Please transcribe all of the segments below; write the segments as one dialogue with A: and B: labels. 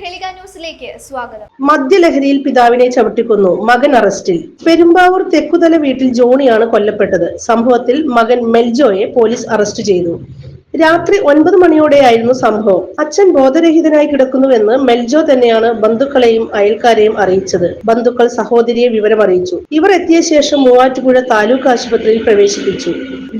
A: ന്യൂസിലേക്ക് സ്വാഗതം.
B: മദ്യലഹരിയിൽ പിതാവിനെ ചവിട്ടിക്കൊന്നു. മകൻ അറസ്റ്റിൽ. പെരുമ്പാവൂർ തെക്കുതല വീട്ടിൽ ജോണിയാണ് കൊല്ലപ്പെട്ടത്. സംഭവത്തിൽ മകൻ മെൽജോയെ പോലീസ് അറസ്റ്റ് ചെയ്തു. രാത്രി ഒൻപത് മണിയോടെയായിരുന്നു സംഭവം. അച്ഛൻ ബോധരഹിതനായി കിടക്കുന്നുവെന്ന് മെൽജോ തന്നെയാണ് ബന്ധുക്കളെയും അയൽക്കാരെയും അറിയിച്ചത്. ബന്ധുക്കൾ സഹോദരിയെ വിവരം അറിയിച്ചു ഇവർ എത്തിയ ശേഷം മൂവാറ്റുപുഴ താലൂക്ക് ആശുപത്രിയിൽ പ്രവേശിപ്പിച്ചു.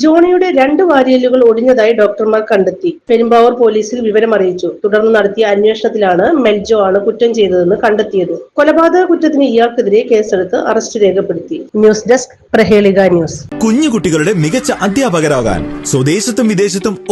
B: ജോണിയുടെ രണ്ട് വാരിയലുകൾ ഒടിഞ്ഞതായി ഡോക്ടർമാർ കണ്ടെത്തി. പെരുമ്പാവൂർ പോലീസിൽ വിവരം അറിയിച്ചു തുടർന്ന് നടത്തിയ അന്വേഷണത്തിലാണ് മെൽജോ ആണ് കുറ്റം ചെയ്തതെന്ന് കണ്ടെത്തിയത്. കൊലപാതക കുറ്റത്തിന് ഇയാൾക്കെതിരെ കേസെടുത്ത് അറസ്റ്റ് രേഖപ്പെടുത്തി. News desk Prahelika news.
C: കുഞ്ഞു കുട്ടികളുടെ മികച്ച അധ്യാപകരാകാൻ സ്വദേശത്തും വിദേശത്തും